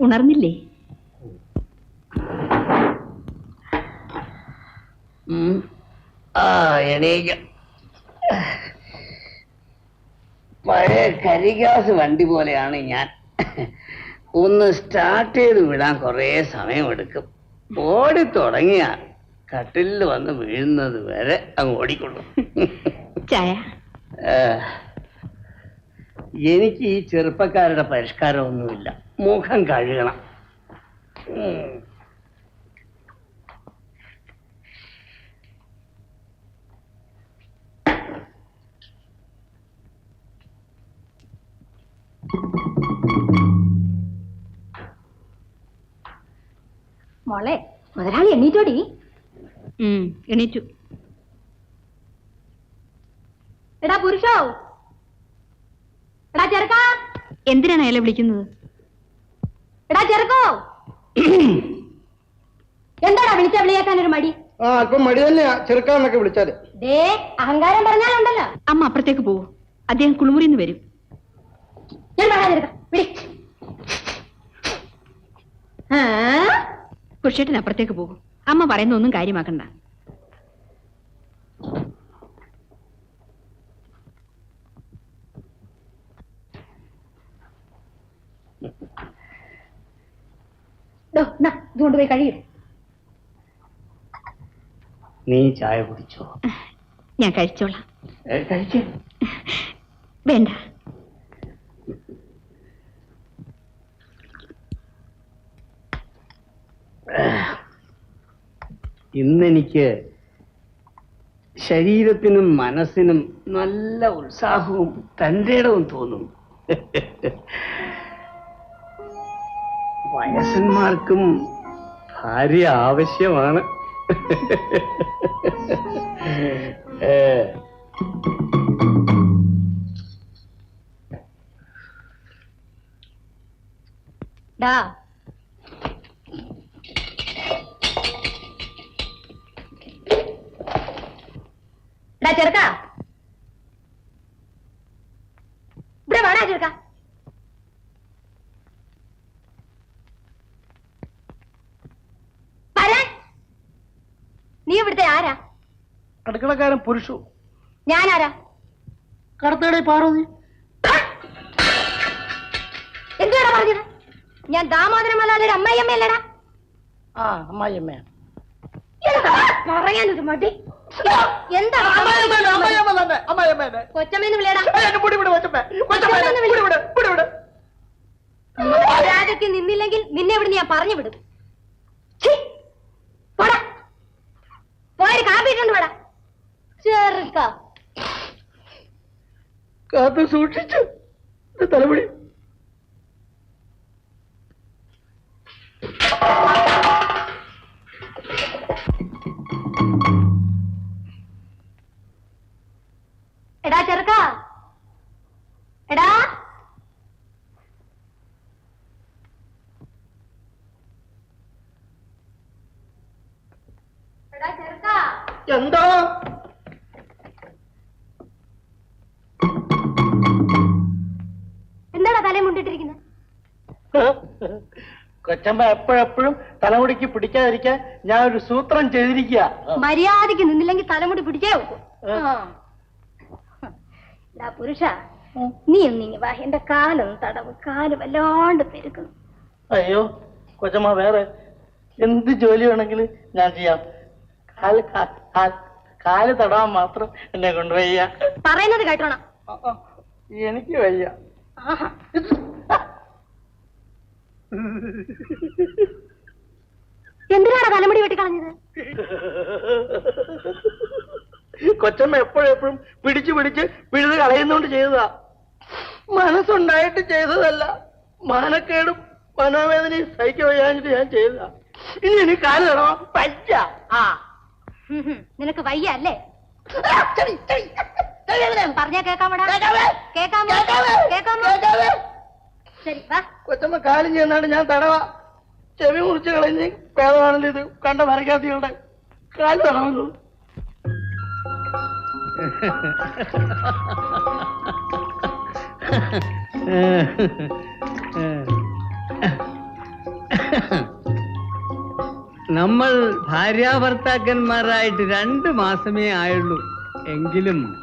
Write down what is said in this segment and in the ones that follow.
ഉണർന്നില്ലേ? ഉം. ആ എണീക്ക. പഴയ കരിഗ്യാസ് വണ്ടി പോലെയാണ് ഞാൻ. ഒന്ന് സ്റ്റാർട്ട് ചെയ്ത് വിടാൻ കുറേ സമയമെടുക്കും. ഓടി തുടങ്ങിയ കട്ടിലിൽ വന്ന് വീഴുന്നത് വരെ അങ്ങ് ഓടിക്കൊള്ളും. ചായ. എനിക്ക് ഈ ചെറുപ്പക്കാരുടെ പരിഷ്കാരമൊന്നുമില്ല. മുഖം കഴുകണം. മോളെ മുതലാളി എണ്ണീറ്റോടി എണീറ്റു. എടാ പുരുഷോ? എടാ ചെറുക്കാ എന്തിനാണ് അയാളെ വിളിക്കുന്നത്? എടാ ചെറുക്കോ. എന്താടാ വിളിച്ച വിളിയാക്കാൻ ഒരു മടി? ആ ഇപ്പൊ മടി തന്നെയാ. ചെറുക്കാന്നൊക്കെ വിളിച്ചാൽ. ദേ അഹങ്കാരം പറഞ്ഞാലുണ്ടല്ലോ. അമ്മ അപ്പുറത്തേക്ക് പോവൂ. അദ്ദേഹം കുളിമുറിന്ന് വരും. ഞാൻ പറയാതിരുക്കാം വിളി? കുഷേട്ടൻ അപ്പുറത്തേക്ക് പോകും. അമ്മ പറയുന്ന ഒന്നും കാര്യമാക്കണ്ട. ദോ, നാ, ഇത് കഴിയും. നീ ചായ കുടിച്ചോ? ഞാൻ കഴിച്ചോളാം. കഴിച്ചേ? വേണ്ട. ഇന്നെനിക്ക് ശരീരത്തിനും മനസ്സിനും നല്ല ഉത്സാഹവും തന്റെ ഇടവും തോന്നുന്നു വയസ്സന്മാർക്കും ഭാര്യ ആവശ്യമാണ്. ഡാ ചെറുക്ക ഇവിടെ വേണാ ചെറുക്ക വരാൻ. നീ ഇവിടുത്തെ ആരാ അടുക്കളക്കാരൻ പുരുഷു. ഞാനാരാ? കടത്തേടെ പാർവതി എന്തുവാടാ പറഞ്ഞത്? ഞാൻ ദാമോദരമല്ലാതെ അമ്മയമ്മയല്ലടാ ആ അമ്മായിയമ്മയാ. പറയാനൊരു മടി. എന്താ കൊച്ചമ്മേന്ന് വിളിയടാ. മര്യാദയ്ക്ക് നിന്നില്ലെങ്കിൽ നിന്നെ ഇവിടെ ഞാൻ പറഞ്ഞു വിടും. പോടാ. പോയൊരു കാപ്പി ഇട്ടുണ്ട് വേടാ ചെറുക്ക കാത്തു സൂക്ഷിച്ചു തലമുടി. എടാ ചെറുക്ക. എടാ. എടാ ചെറുക്ക. എന്താ? കൊച്ചമ്മ എപ്പോഴെപ്പോഴും തലമുടിക്ക് പിടിക്കാതിരിക്കാൻ ഞാൻ ഒരു സൂത്രം ചെയ്തിരിക്കുക. മര്യാദയ്ക്ക് നിന്നില്ലെങ്കിൽ തലമുടി പിടിച്ചേ വെക്കും പുരുഷ നീ ഒന്നിങ്ങി വാ എന്റെ കാലൊന്ന് തടവ്. കാൽ വല്ലാണ്ട് പെരുക്കുന്നു അയ്യോ കൊച്ചമ്മ വേറെ എന്ത് ജോലി വേണമെങ്കിലും ഞാൻ ചെയ്യാം. കാൽ കാ- കാ- കാൽ തടവാൻ മാത്രം എന്നെ കൊണ്ടുവയ്യ. പറയുന്നത് കേട്ടോണം. എനിക്ക് വയ്യ. ആഹാ. എന്തിനാണ് തലമുടി വെട്ടിക്കളഞ്ഞത് കൊച്ചമ്മ എപ്പോഴെപ്പോഴും പിടിച്ചു പിടിച്ച് പിഴുത് കളയുന്നോണ്ട് ചെയ്തതാ. മനസ്സുണ്ടായിട്ട് ചെയ്തതല്ല. മാനക്കേടും മനോവേദനയും സഹിக்க വയ്യാഞ്ഞിട്ട് ഞാൻ ചെയ്തതാ. ഇനി എനിക്ക് കാൽ തടവാ. പറ്റ ആ. നിനക്ക് വയ്യ അല്ലേ? പറഞ്ഞ കേക്കാവേ? കേക്കാമോ കേക്കാമോ കേക്കാവേ? ശരി വാ. കൊച്ചമ്മ കാലും ചെയ്യുന്നാണ്ട് ഞാൻ തടവാ. ചെവി മുറിച്ച് കളഞ്ഞ് പേദമാണല്ലോ ഇത്. കണ്ട മരക്കാത്തികളുടെ കാൽ തടവുന്നു. നമ്മൾ ഭാര്യാഭർത്താക്കന്മാരായിട്ട് രണ്ട് മാസമേ ആയുള്ളൂ. എങ്കിലും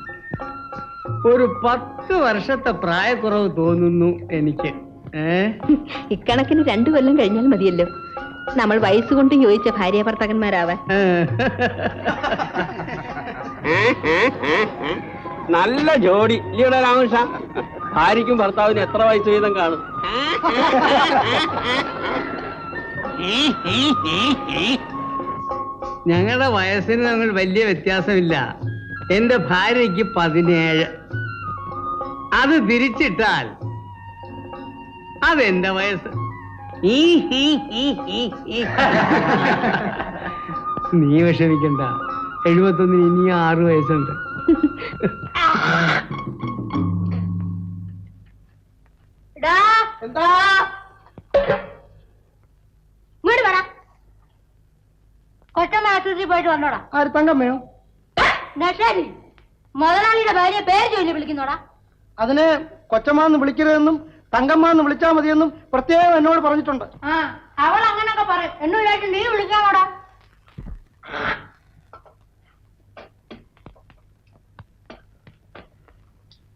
ഒരു പത്ത് വർഷത്തെ പ്രായക്കുറവ് തോന്നുന്നു എനിക്ക്. ഇക്കണക്കിന് രണ്ടു കൊല്ലം കഴിഞ്ഞാൽ മതിയല്ലോ. നമ്മൾ വയസ്സുകൊണ്ട് ചോദിച്ച ഭാര്യ ഭർത്താക്കന്മാരാവാൻ നല്ല ജോഡി. ഇല്ലയുടെ രാമകൃഷ്ണ? ഭാര്യയ്ക്കും ഭർത്താവിനും എത്ര വയസ്സ് വീതം കാണും? ഞങ്ങളുടെ വയസ്സിന് തമ്മിൽ വലിയ വ്യത്യാസമില്ല. എന്റെ ഭാര്യയ്ക്ക് പതിനേഴ്. അത് തിരിച്ചിട്ടാൽ അതെന്റെ വയസ്സ്? ഈ, ഈ, ഈ, ഈ, ഈ. നീ വിഷമിക്കണ്ട. എഴുപത്തൊന്നിന് ഇനി ആറ് വയസ്സുണ്ട്. കൊച്ചമ്മ ആശുപത്രി പോയിട്ട് വന്നോടാ. ആര് തങ്കമ്മയോ? നഷാരി. മുതലാളിയുടെ ഭാര്യ പേര് ചൊല്ലി വിളിക്കുന്നോടാ. അതിനെ കൊച്ചമ്മാന്ന് വിളിക്കരുതെന്നും തങ്കമ്മാന്ന് വിളിച്ചാ മതിയെന്നും പ്രത്യേകം എന്നോട് പറഞ്ഞിട്ടുണ്ട്. ആ അവൾ അങ്ങനൊക്കെ പറയും. എന്നോടായിട്ട് നീ വിളിക്കാമോടാ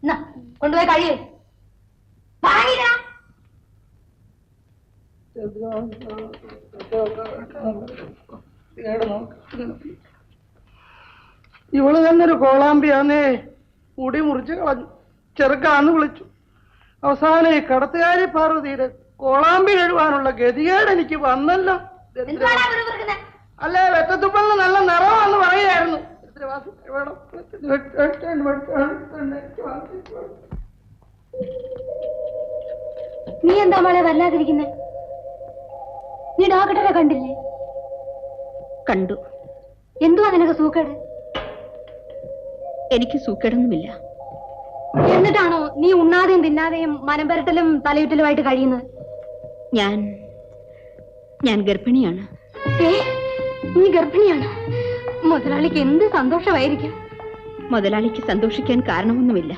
എന്നാ, കൊണ്ടുപോയി കഴിയേ ഇവൾ തന്നെ ഒരു കോളാമ്പിയാന്നേ. മുടി മുറിച്ച് കളഞ്ഞു. ചെറുക്കാന്ന് വിളിച്ചു. അവസാനം ഈ കടത്തുകാരി പാർവതിയുടെ കോളാമ്പി എഴുവാനുള്ള ഗതികേട് എനിക്ക് വന്നല്ലോ? അല്ലേ വെറ്റത്തുപ്പലിന് നല്ല നിറമാന്ന് പറയായിരുന്നു വേണം നീ എന്താ മോളെ വല്ലാതിരിക്കുന്നെ? നീ ഡോക്ടറെ കണ്ടില്ലേ? കണ്ടു. എന്തുവാ നിനക്ക് സൂക്കേട്? എനിക്ക് സൂക്കേടൊന്നുമില്ല. എന്നിട്ടാണോ നീ ഉണ്ണാതെയും തിന്നാതെയും മനം പരട്ടലും തലയുറ്റലുമായിട്ട് കഴിയുന്നത്? ഞാൻ ഞാൻ ഗർഭിണിയാണ്. ഏ നീ ഗർഭിണിയാണ്. മുതലാളിക്ക് എന്ത് സന്തോഷമായിരിക്കും? മുതലാളിക്ക് സന്തോഷിക്കാൻ കാരണമൊന്നുമില്ല.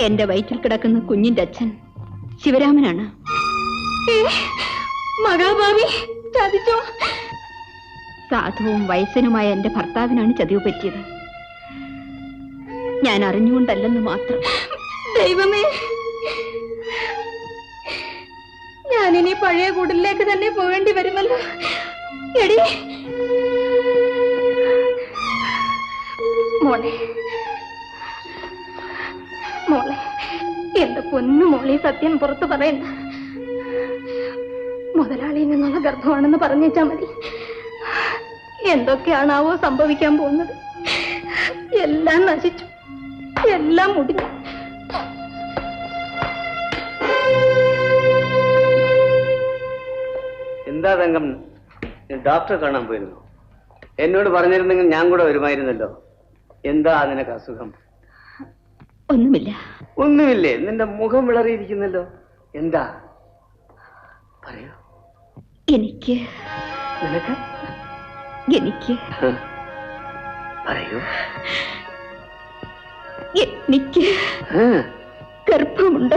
എന്റെ വയറ്റിൽ കിടക്കുന്ന കുഞ്ഞിന്റെ അച്ഛൻ ശിവരാമനാണ്. മഹാഭാവി ചതിച്ചോ? സാധുവും വയസ്സനുമായ എന്റെ ഭർത്താവിനാണ് ചതിവ് പറ്റിയത്. ഞാൻ അറിഞ്ഞുകൊണ്ടല്ലെന്ന് മാത്രം. ദൈവമേ ഞാനിനി പഴയ കൂടിലേക്ക് തന്നെ പോകേണ്ടി വരുമല്ലോ. എടി. മോളെ മോളെ എന്റെ പൊന്നു മോളെ സത്യം പുറത്തു പറയണ്ട മുതലാളിയിൽ നിന്നുള്ള ഗർഭമാണെന്ന് പറഞ്ഞേച്ചാ മതി. എന്തൊക്കെയാണാവോ സംഭവിക്കാൻ പോകുന്നത്? എല്ലാം നശിച്ചു. എല്ലാം മുടിഞ്ഞു എന്താ തങ്കം? ഡോക്ടറെ കാണാൻ പോയിരുന്നു. എന്നോട് പറഞ്ഞിരുന്നെങ്കിൽ ഞാൻ കൂടെ വരുമായിരുന്നല്ലോ. എന്താ നിനക്ക് അസുഖം? ഒന്നുമില്ല. ഒന്നുമില്ലേ? നിന്റെ മുഖം വിളറിയിരിക്കുന്നല്ലോ. എന്താ? പറയൂ. എനിക്ക് നിനക്ക്? എനിക്ക് പറയൂ. എനിക്ക് ഗർഭമുണ്ട്.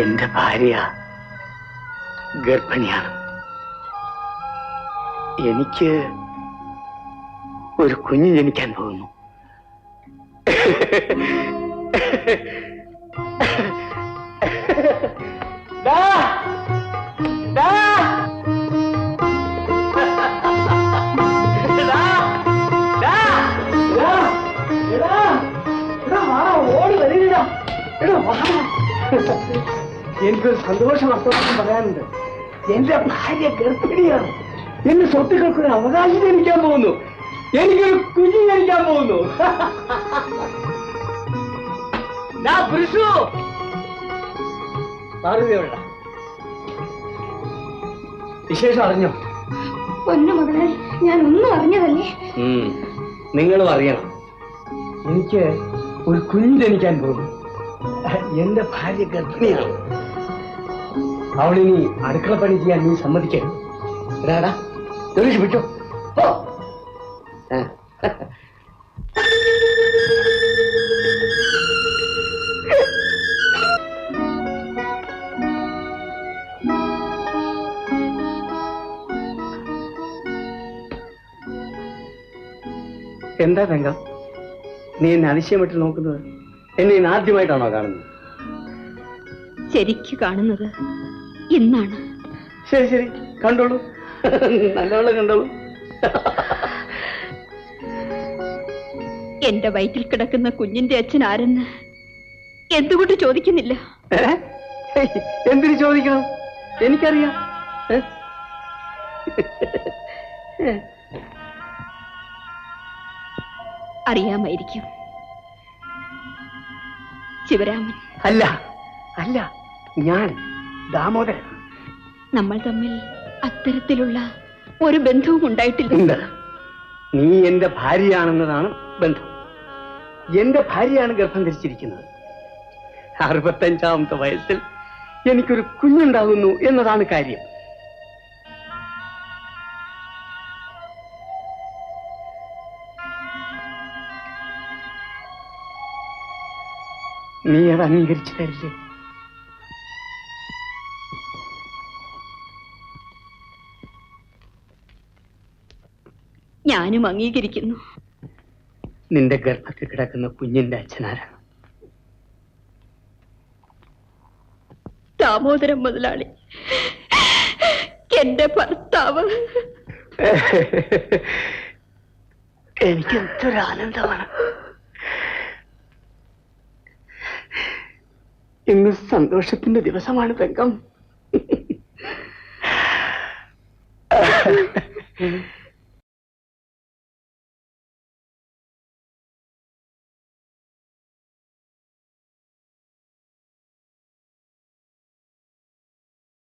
എന്റെ ഭാര്യ ഗർഭിണിയാണ്. എനിക്ക് ഒരു കുഞ്ഞ് ജനിക്കാൻ പോകുന്നു. ഓടി വരില്ല എടാ വാ. എനിക്കൊരു സന്തോഷ വർത്തമാനം പറയാനുണ്ട്. എന്റെ ഭാര്യ ഗർഭിണിയാണ്. എന്റെ സ്വത്തുക്കൾക്ക് ഒരു അവകാശം ജനിക്കാൻ പോകുന്നു. എനിക്കൊരു കുഞ്ഞു ജനിക്കാൻ പോകുന്നു. ദാ, പുരുഷു. എവിടെടാ? വിശേഷം അറിഞ്ഞോ? പൊന്നു മുതലാളി ഞാൻ ഒന്നും അറിഞ്ഞതല്ലേ നിങ്ങളും അറിയണം. എനിക്ക് ഒരു കുഞ്ഞു ജനിക്കാൻ പോകും എന്റെ ഭാര്യ ഗർഭിണിയാണ്. അവളിനി അടുക്കള പണി ചെയ്യാൻ നീ സമ്മതിക്കരുത്. എടാടാ ജോലിക്ക് വിട്ടോ. എന്താ തങ്കം നീ എന്നെ അതിശയമായിട്ട് നോക്കുന്നത് എന്നെ ഇന്ന് ആദ്യമായിട്ടാണോ കാണുന്നത്? ശരിക്ക് കാണുന്നത് ഇന്നാണ് ശരി ശരി. കണ്ടോളൂ. നല്ലവണ്ണം കണ്ടോളൂ. എന്റെ വയറ്റിൽ കിടക്കുന്ന കുഞ്ഞിന്റെ അച്ഛൻ ആരെന്ന് എന്തുകൊണ്ട് ചോദിക്കുന്നില്ല? ഏ? ഹേയ്, ചോദിക്കണം? എനിക്കറിയാം. ഏ? അറിയാമായിരിക്കും. ശിവരാമൻ. അല്ല അല്ല ഞാൻ ദാമോദരൻ. നമ്മൾ തമ്മിൽ അത്തരത്തിലുള്ള ഒരു ബന്ധവും ഉണ്ടായിട്ടില്ല. നീ എന്റെ ഭാര്യയാണെന്നതാണ് ബന്ധം. എന്റെ ഭാര്യയാണ് ഗർഭം ധരിച്ചിരിക്കുന്നത്. അറുപത്തഞ്ചാമത്തെ വയസ്സിൽ എനിക്കൊരു കുഞ്ഞുണ്ടാകുന്നു എന്നതാണ് കാര്യം. നീ അത് അംഗീകരിച്ചു തരില്ലേ? ഞാനും അംഗീകരിക്കുന്നു. നിന്റെ ഗർഭത്തിൽ കിടക്കുന്ന കുഞ്ഞിന്റെ അച്ഛനാരാണ് ദാമോദരൻ മുതലാളി. എന്റെ ഭർത്താവ്. എനിക്ക് എന്തൊരു ഇന്ന് സന്തോഷത്തിന്റെ ദിവസമാണ് തങ്കം.